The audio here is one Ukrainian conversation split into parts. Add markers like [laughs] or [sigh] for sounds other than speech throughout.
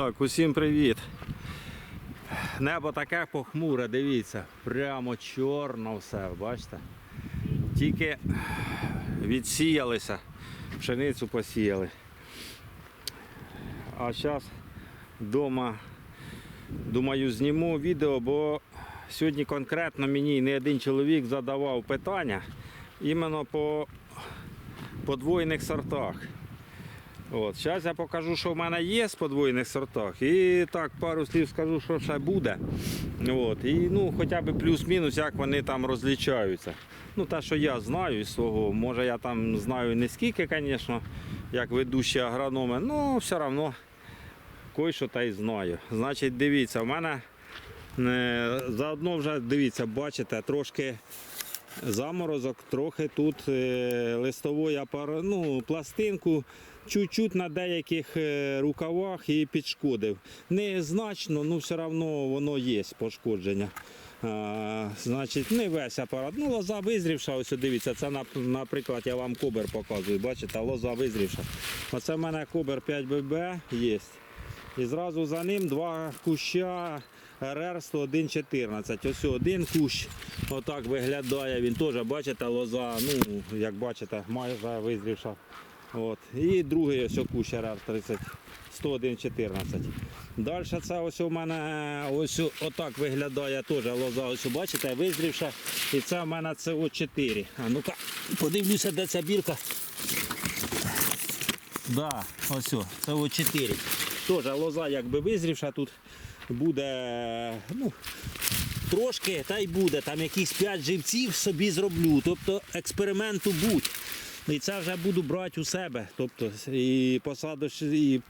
Так, усім привіт. Небо таке похмуре, дивіться, прямо чорно все, бачите? Тільки відсіялися, пшеницю посіяли. А зараз вдома, думаю, зніму відео, бо сьогодні конкретно мені не один чоловік задавав питання іменно по подвоєних сортах. От, зараз я покажу, що в мене є з подвоєних сортах. І так, пару слів скажу, що ще буде. От, і ну, хоча б плюс-мінус, як вони там розлічаються. Ну, те, що я знаю із свого, може я там знаю не скільки, звісно, як ведущі агрономи, але все одно кое-що та й знаю. Значить, дивіться, в мене е, заодно вже дивіться, бачите, трошки заморозок, трохи тут е, листової ну, пластинку чуть-чуть на деяких е, рукавах і підшкодив. Незначно, ну все одно воно є пошкодження. А, значить, не весь апарат. Ну, лоза визрівша, ось дивіться, це наприклад я вам кобер показую. Бачите, лоза визрівша. Оце в мене кобер 5ББ є. І зразу за ним два куща РР 10114. Ось один кущ отак виглядає. Він теж, бачите, лоза, ну, як бачите, майже визрівша. От. І другий ось кущ РР 30 10114. Далі це ось у мене ось отак виглядає теж лоза. Ось бачите, визрівша. І це в мене СО4. А ну-ка, подивлюся, де ця бірка. Да, ось о, це о 4. Теж лоза якби визрівша тут буде, ну, трошки, та й буде. Там якісь 5 живців собі зроблю. Тобто експерименту будь. І це вже буду брати у себе. Тобто і посадиш, і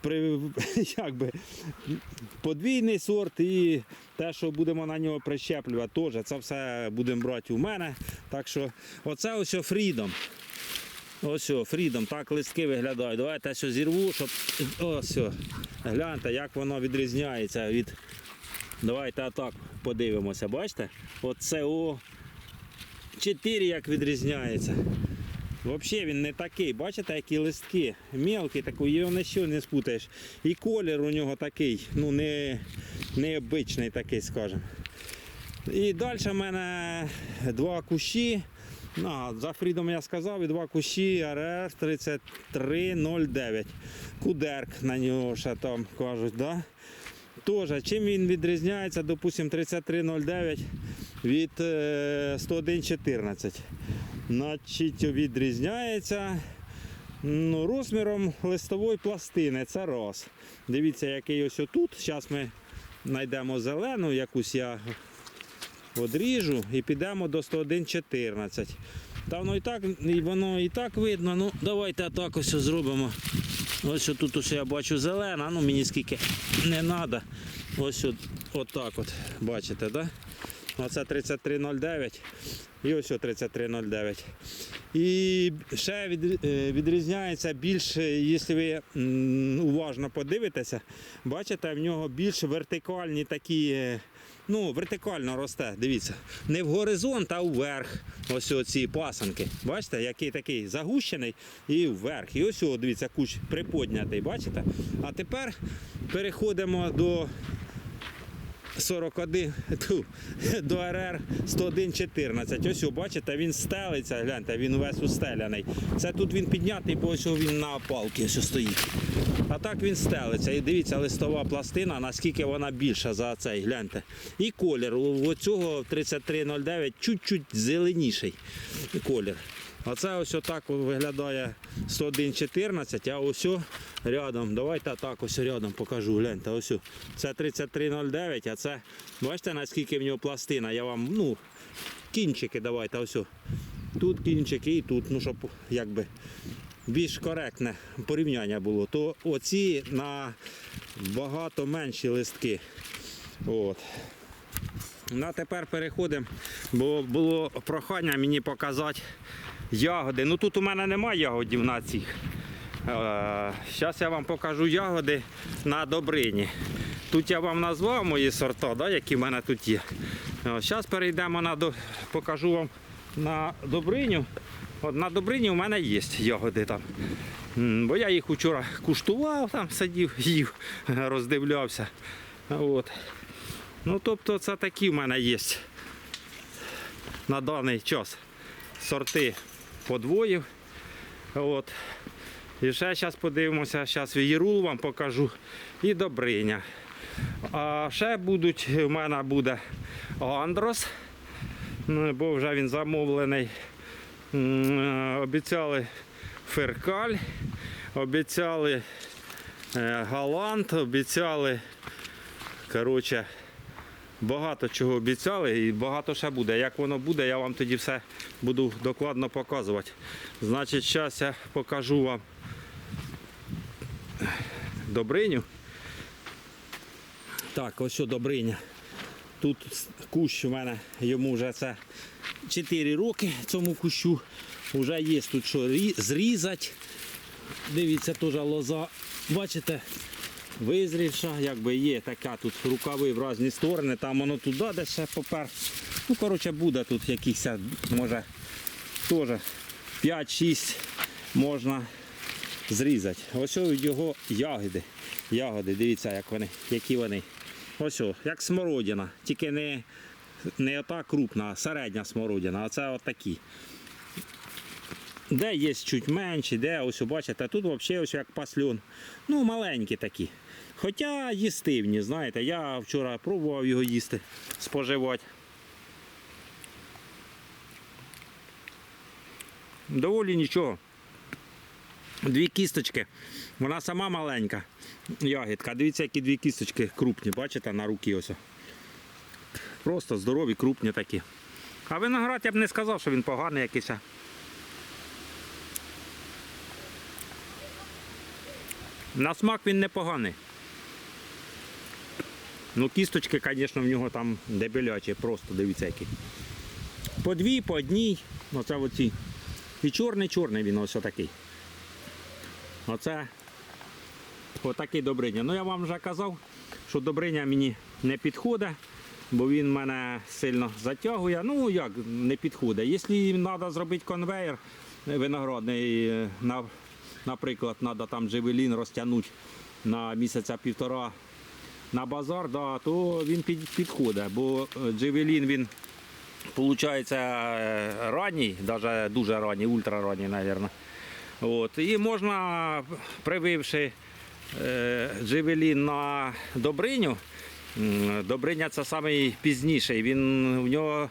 при, [laughs] якби, подвійний сорт і те, що будемо на нього прищеплювати, теж це все будемо брати у мене. Так що оце ось фрідом. Ось Фрідом, так листки виглядають. Давайте що зірву, щоб. Ось. Гляньте, як воно відрізняється від. Давайте отак подивимося, бачите? Оце о 4 як відрізняється. Взагалі він не такий, бачите, які листки. Мелкий такий, його що не спутаєш. І колір у нього такий, ну не, необичний такий, скажімо. І далі в мене два кущі. А, за Фрідом я сказав, і два кущі РР 3309. Кудерк на нього ще там кажуть. Да? Тоже, чим він відрізняється, допустимо, 3309 від е, 10114. Значить, відрізняється ну, розміром листової пластини. Це раз. Дивіться, який ось отут. Зараз ми знайдемо зелену, якусь я одріжу і підемо до 101.14. Та воно і так, і воно і так видно. Ну, давайте так ось зробимо. Ось тут ось я бачу зелена, ну мені скільки не треба. Ось от, отак от, бачите, да? Оце 3309 і ось о 3309. І ще е, відрізняється більш, якщо ви уважно подивитеся, бачите, в нього більш вертикальні такі, е, ну, вертикально росте, дивіться. Не в горизонт, а вверх. Ось ці пасанки. Бачите, який такий загущений і вверх. І ось, дивіться, кущ приподнятий, бачите? А тепер переходимо до 41 ту, до РР 101.14. Ось, бачите, він стелиться, гляньте, він весь устеляний. Це тут він піднятий, бо ось він на опалці ось стоїть. А так він стелиться. І дивіться, листова пластина, наскільки вона більша за цей, гляньте. І колір. У цього 3309 чуть-чуть зеленіший колір. А це ось отак виглядає 101.14, а ось рядом. Давайте так ось рядом покажу. Гляньте, ось. Це 3309, а це бачите наскільки в нього пластина. Я вам, ну, кінчики давайте ось. Тут кінчики і тут, ну щоб якби більш коректне порівняння було. То оці на багато менші листки. От. Ну, а тепер переходимо, бо було прохання мені показати ягоди. Ну тут у мене немає ягодів на цих. Зараз я вам покажу ягоди на добрині. Тут я вам назвав мої сорта, да, які в мене тут є. Зараз перейдемо на покажу вам на добриню. От на Добрині у мене є ягоди там. Бо я їх вчора куштував, там сидів, [laughs] їв, роздивлявся. От. Ну, тобто це такі в мене є на даний час сорти подвоїв. От. І ще зараз подивимося, зараз вієрул вам покажу і Добриня. А ще будуть, в мене буде Андрос, ну, бо вже він замовлений. Обіцяли Феркаль, обіцяли е, Галант, обіцяли. Коротше, багато чого обіцяли і багато ще буде. Як воно буде, я вам тоді все буду докладно показувати. Значить, зараз я покажу вам Добриню. Так, ось що Добриня. Тут кущ у мене, йому вже це 4 роки цьому кущу. Вже є тут що рі- зрізати. Дивіться, теж лоза. Бачите, визрівша, якби є така тут рукави в різні сторони, там воно туди десь ще попер. Ну, коротше, буде тут якихось, може, теж 5-6 можна зрізати. Ось його ягоди. Ягоди, дивіться, як вони, які вони. Ось, як смородина, тільки не, не ота крупна, а середня смородина, а це отакі. Де є чуть менші, де ось бачите, тут взагалі ось як пасльон. Ну, маленькі такі. Хоча їстивні, знаєте, я вчора пробував його їсти, споживати. Доволі нічого. Дві кісточки. Вона сама маленька. Ягідка. Дивіться, які дві кісточки крупні, бачите, на руки ось. Просто здорові, крупні такі. А виноград я б не сказав, що він поганий якийсь. На смак він непоганий. Ну, кісточки, звісно, в нього там дебелячі, просто дивіться які. По дві, по одній. Оце оці. І чорний-чорний він ось такий. Оце отакий добриня. Ну я вам вже казав, що добриня мені не підходить, бо він мене сильно затягує. Ну як не підходить. Якщо треба зробити конвейер виноградний, е, наприклад, треба там джевелін розтягнути на місяця півтора на базар, да, то він під, підходить, бо е, джевелін він Получається е, ранній, навіть дуже ранній, ультраранній, мабуть. От. І можна, прививши е, джевелін на Добриню, Добриня це найпізніший. Він в нього,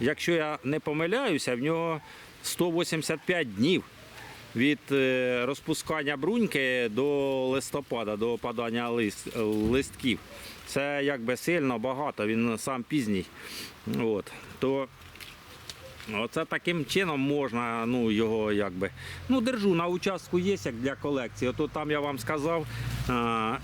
якщо я не помиляюся, в нього 185 днів від е, розпускання бруньки до листопада, до опадання лист, листків. Це якби сильно багато, він сам пізній. От. То Оце таким чином можна ну, його якби. Ну, держу на участку є як для колекції. Ото там я вам сказав. А,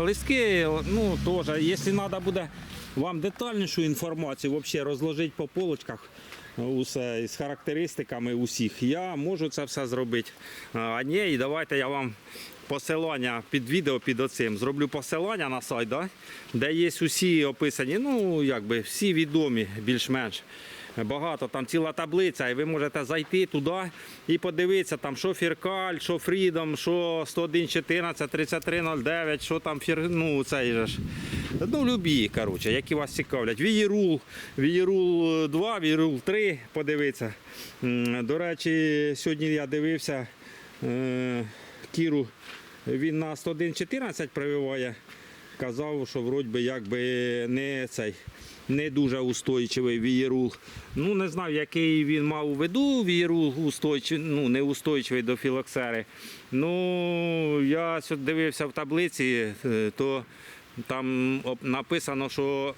листки, ну теж, якщо треба буде вам детальнішу інформацію, взагалі розложити по полочках. Усе з характеристиками усіх. Я можу це все зробити. А ні, і давайте я вам посилання під відео під оцим. Зроблю посилання на сайт, да? де є усі описані, ну якби всі відомі більш-менш. Багато там ціла таблиця, і ви можете зайти туди і подивитися, там, що Фіркаль, що Фрідом, що 101.14, 3309, що там фір, ну, цей же ж. Ну, любі, коротше, які вас цікавлять. Вієрул, Вієрул 2, Вієрул 3, подивитися. До речі, сьогодні я дивився е, Кіру, він на 101.14 прививає. Казав, що вроді би якби не цей не дуже устойчивий вієрул. Ну не знаю, який він мав у виду вієрул устойчивий, ну неустойчивий до філоксери. Ну я дивився в таблиці, е, то там написано, що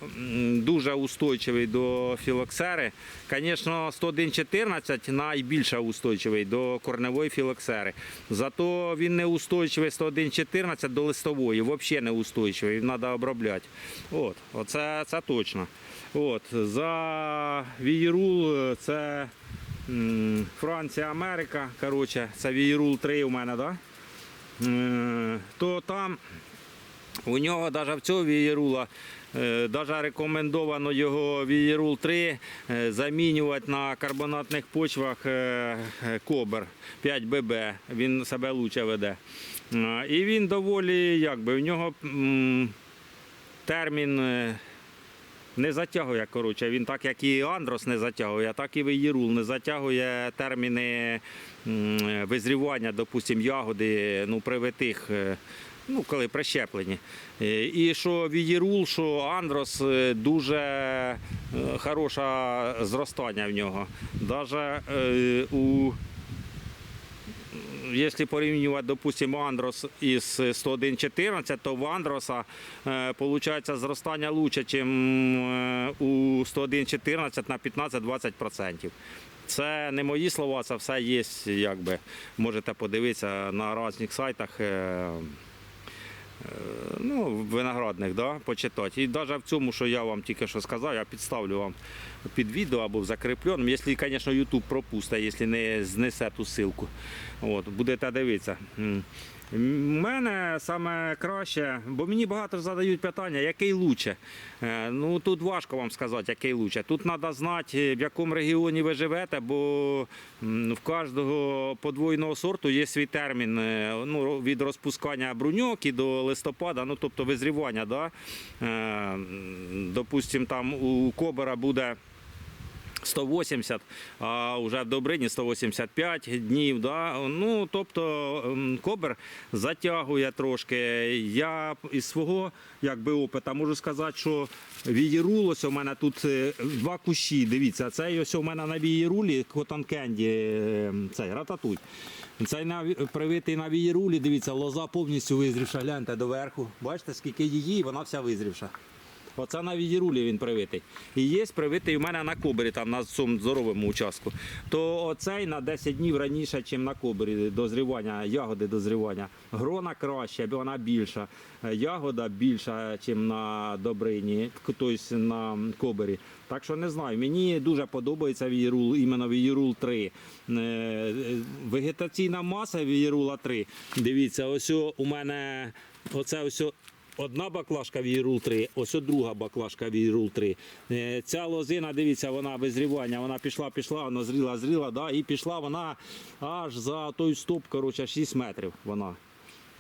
дуже устойчивий до філоксери. Звісно, 101.14 найбільше устойчивий до корневої філоксери. Зато він не устойчивий 101.14 до листової, взагалі не устойчивий, треба обробляти. От, оце це точно. От, за вієрул це Франція, Америка. Коротше, це вієрул 3 у мене, да? Е, то там У нього навіть в цього вієрула, навіть рекомендовано його вієрул 3 е, замінювати на карбонатних почвах е, е, кобер 5ББ. Він себе лучше веде. Е, І він доволі, якби, в нього термін. е, не затягує, коротше. Він так, як і Андрос не затягує, так і Веєрул не затягує терміни визрівання, допустимо, ягоди ну, привитих, е, ну, коли прищеплені. Е, І що Вієрул, що Андрос е, дуже е, хороше зростання в нього. Е, у Якщо порівнювати, допустимо, Андрос із 101.14, то в Андроса виходить зростання лучше, ніж у 101.14 на 15-20%. Це не мої слова, це все є, якби можете подивитися на різних сайтах. Е, Ну, виноградних, да, почитати. І навіть в цьому, що я вам тільки що сказав, я підставлю вам під відео або в закріпленому, якщо, звісно, YouTube пропустить, якщо не знесе ту ссылку. От, будете дивитися. У мене саме краще, бо мені багато задають питання, який лучше. Е, Ну тут важко вам сказати, який лучше. Тут треба знати, в якому регіоні ви живете, бо в кожного подвойного сорту є свій термін е, ну, від розпускання бруньок і до листопада, ну тобто визрівання. Да? Е, Допустим, там у кобера буде. 180, а вже в Добрині 185 днів. Да? Ну, тобто ем, кобер затягує трошки. Я із свого якби, опита можу сказати, що вієрул, у мене тут е, два кущі. Дивіться, цей ось у мене на вієрулі Cotton е, цей рататуй. Цей привитий на вієрулі, дивіться, лоза повністю визрівша. Гляньте доверху. Бачите, скільки її, вона вся визрівша. Оце на відірулі він привитий. І є привитий у мене на кобері, там на цьому здоровому участку. То оцей на 10 днів раніше, ніж на кобері дозрівання, ягоди дозрівання. Грона краще, вона більша. Ягода більша, ніж на добрині, тобто на кобері. Так що не знаю, мені дуже подобається вієрул, іменно вієрул 3. Е, е, Вегетаційна маса вієрула 3. Дивіться, ось у мене оце ось. Одна баклажка Вірул 3, ось друга баклажка Вірул 3. Е, Ця лозина, дивіться, вона визрівання, вона пішла, пішла, вона зріла, зріла, да, і пішла вона аж за той стоп, коротше, 6 метрів вона.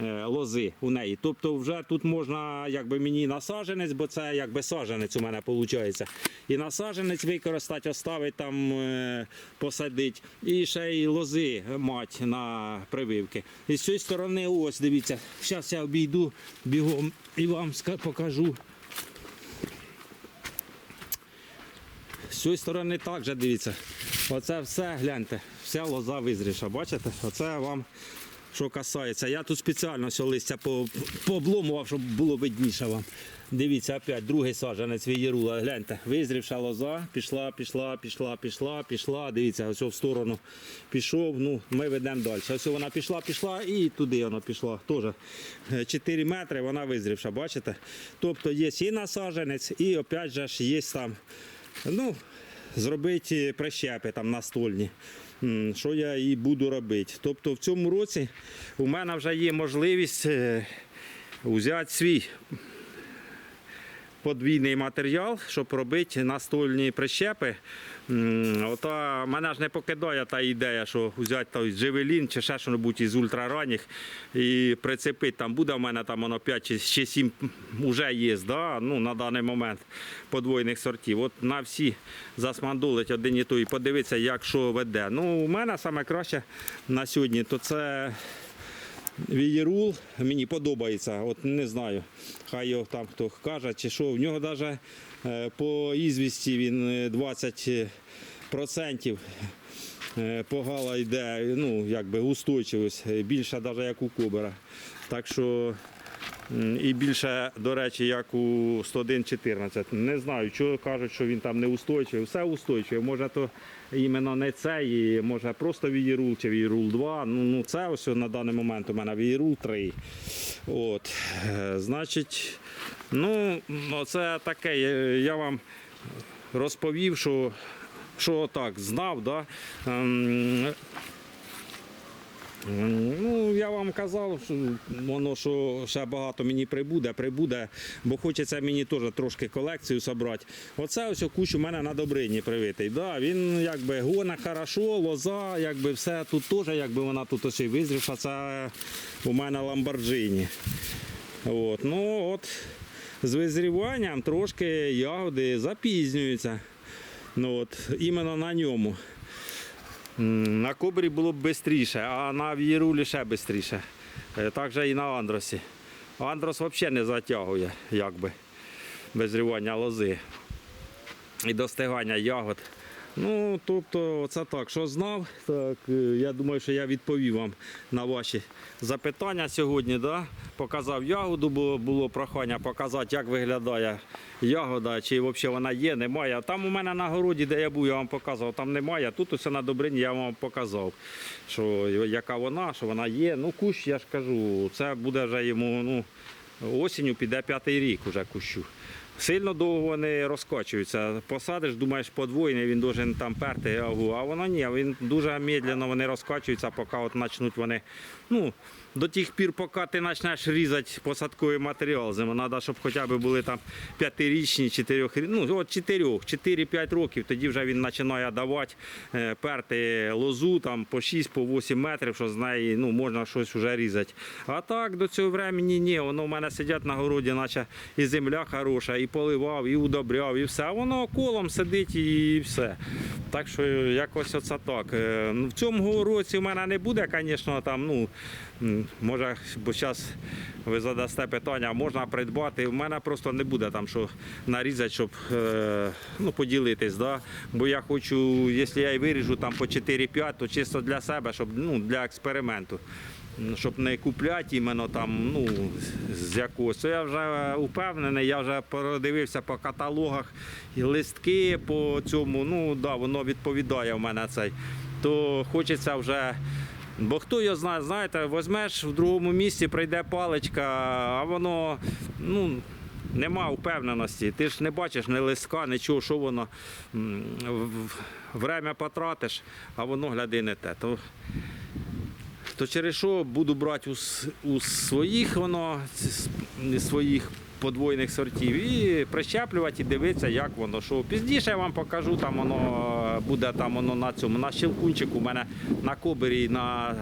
Е, Лози у неї. Тобто вже тут можна якби мені насадженець, бо це якби саджанець у мене виходить. І насадженець використати, оставити там, е, посадити. І ще й лози мать на прививки. І з цієї сторони, ось дивіться, зараз я обійду бігом і вам покажу. З цієї сторони також дивіться. Оце все, гляньте, вся лоза визріша. Бачите? Оце вам що касається. Я тут спеціально все листя пообломував, щоб було видніше вам. Дивіться, опять другий саджанець вієрула. Гляньте, визрівша лоза, пішла, пішла, пішла, пішла, пішла. Дивіться, ось в сторону пішов. Ну, ми ведемо далі. Ось вона пішла, пішла і туди вона пішла. Теж 4 метри, вона визрівша, бачите? Тобто є і насадженець, і опять же є там. Ну, зробити прищепи там настольні. Що я і буду робити. Тобто в цьому році у мене вже є можливість е, взяти свій подвійний матеріал, щоб робити настольні прищепи. Ота мене ж не покидає та ідея, що взяти той джевелін чи ще щось із ультраранніх і прицепити. Там буде в мене там воно 5 чи 7 вже є, да? ну, на даний момент подвойних сортів. От на всі засмандулить один і той, подивитися, як що веде. Ну, у мене саме краще на сьогодні, то це Вієрул мені подобається. От не знаю, хай його там хто каже, чи що. В нього навіть по ізвісті він е, 20% е, погала йде, ну, якби устойчивість, е, більше навіть як у кобера. Так що і більше, до речі, як у 101.14. Не знаю, чого кажуть, що він там не устойчивий. Все устойчиве. Може, то іменно не це, і може просто вієрул чи вієрул 2. Ну, ну це ось на даний момент у мене вієрул 3. От, е, значить, ну, це таке. Я- вам розповів, що, що так знав. Да? Ну, я вам казав, що воно що ще багато мені прибуде, прибуде, бо хочеться мені теж трошки колекцію зібрати. Оце ось кущ у мене на добрині привитий. Да, він якби гона хорошо, лоза, якби все тут теж, якби вона тут ось і визрівша, це у мене ламборджині. От, ну от з визріванням трошки ягоди запізнюються. Ну, от, іменно на ньому. На кобрі було б швидше, а на вірулі ще швидше. Так же і на андросі. Андрос взагалі не затягує, якби, без рівання лози і достигання ягод. Ну, тобто, це так, що знав, так, е, я думаю, що я відповів вам на ваші запитання сьогодні. Да? Показав ягоду, бо було прохання показати, як виглядає ягода, чи взагалі вона є, немає. Там у мене на городі, де я був, я вам показував, там немає. Тут усе на добрині я вам показав, що яка вона, що вона є. Ну, кущ, я ж кажу, це буде вже йому ну, осінню піде п'ятий рік уже кущу. Сильно довго вони розкочуються. Посадиш, думаєш, подвоєний, він должен там перти, а воно ні, він дуже медленно вони розкачуються, поки от почнуть вони. Ну, до тих пір, поки ти почнеш різати посадковий матеріал, зиму, треба, щоб хоча б були там п'ятирічні, чотирьох, ну, от чотирьох, 4-5 років, тоді вже він починає давати, е, перти лозу там по 6, по 8 метрів, що з неї ну, можна щось вже різати. А так до цього времени ні, воно в мене сидять на городі, наче і земля хороша, і поливав, і удобряв, і все. Воно колом сидить і все. Так що якось оце так. Е, ну, В цьому році в мене не буде, звісно, там, ну, може, бо зараз ви задасте питання, можна придбати. У мене просто не буде там що нарізати, щоб е, ну, поділитись. Да? Бо я хочу, якщо я і виріжу там по 4-5, то чисто для себе, щоб ну, для експерименту. Щоб не купляти іменно там, ну, з якогось. Я вже упевнений, я вже продивився по каталогах і листки по цьому, ну да, воно відповідає в мене цей. То хочеться вже. Бо хто його знає, знаєте, візьмеш в другому місці, прийде паличка, а воно ну, нема впевненості. Ти ж не бачиш ні листка, нічого, що воно время потратиш, а воно гляди не те. То, то через що буду брати у, у своїх воно своїх подвойних сортів і прищеплювати і дивитися, як воно що. Пізніше я вам покажу, там воно е, буде там воно на цьому. На щелкунчику у мене на кобері на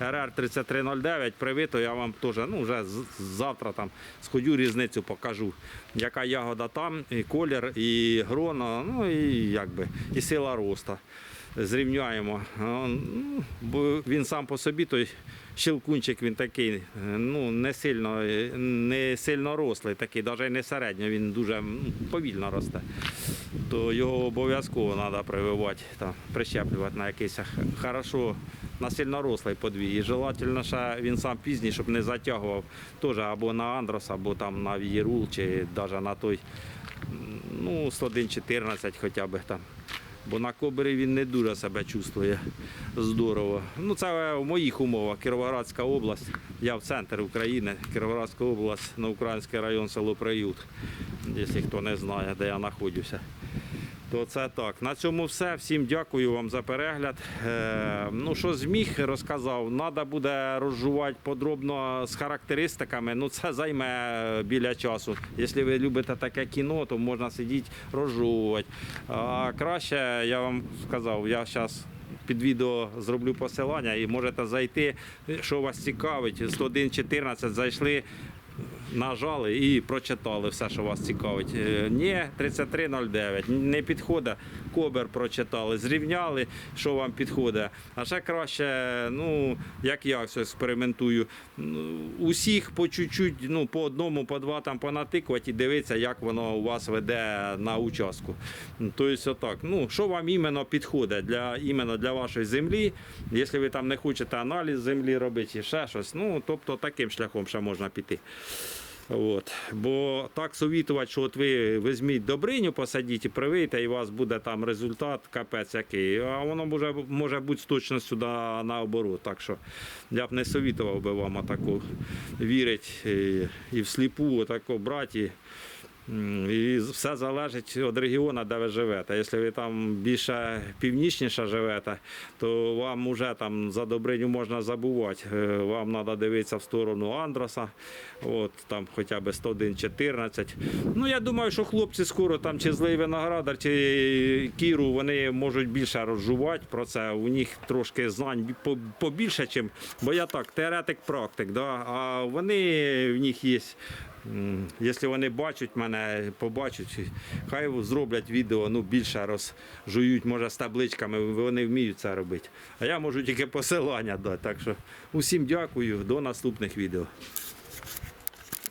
е, РР 3309 привито, я вам теж ну, вже завтра там сходю різницю покажу, яка ягода там, і колір, і грона, ну і якби, і сила росту зрівняємо. Ну, Бо він сам по собі, той щелкунчик, він такий, е, ну, не сильно, е, не сильно рослий, такий, навіть не середньо, він дуже повільно росте. То його обов'язково треба прививати, там, прищеплювати на якийсь хорошо, на сильно рослий подвій. І желательно, що він сам пізній, щоб не затягував теж або на Андрос, або там на Вієрул, чи навіть на той ну, 101-14 хоча б там. Бо на кобрі він не дуже себе чувствує здорово. Ну, це в моїх умовах. Кіровоградська область. Я в центр України, Кіровоградська область, на український район село Приют. Якщо хто не знає, де я знаходжуся. То це так. На цьому все. Всім дякую вам за перегляд. Е, ну, що зміг, розказав. Треба буде розжувати подробно з характеристиками. Ну, це займе біля часу. Якщо ви любите таке кіно, то можна сидіти розжовувати. А краще, я вам сказав, я зараз. Під відео зроблю посилання і можете зайти, що вас цікавить. 101.14 зайшли, нажали і прочитали все, що вас цікавить. Е, Ні, 3309, не підходить. Кобер прочитали, зрівняли, що вам підходить. А ще краще, ну, як я все експериментую, усіх по чуть-чуть, ну, по одному, по два там понатикувати і дивитися, як воно у вас веде на участку. Тобто, отак, ну, що вам іменно підходить для, іменно для вашої землі, якщо ви там не хочете аналіз землі робити і ще щось, ну, тобто таким шляхом ще можна піти. От. Бо так совітувати, що от ви візьміть добриню, посадіть і привийте, і у вас буде там результат, капець який. А воно може, може бути з точністю да, наоборот. Так що я б не совітував би вам атаку вірити і, і всліпу отако брати. І все залежить від регіону, де ви живете. Якщо ви там більше північніше живете, то вам вже там за Добриню можна забувати. Е, Вам треба дивитися в сторону Андроса, от там хоча б 101-14. Ну я думаю, що хлопці скоро там чи злий виноградар, чи кіру, вони можуть більше розжувати про це. У них трошки знань побільше, чим, бо я так, теоретик, практик, да? а вони в них є. Якщо вони бачать мене, побачать, хай зроблять відео, ну більше розжують, може, з табличками, вони вміють це робити. А я можу тільки посилання дати. Так що усім дякую, до наступних відео.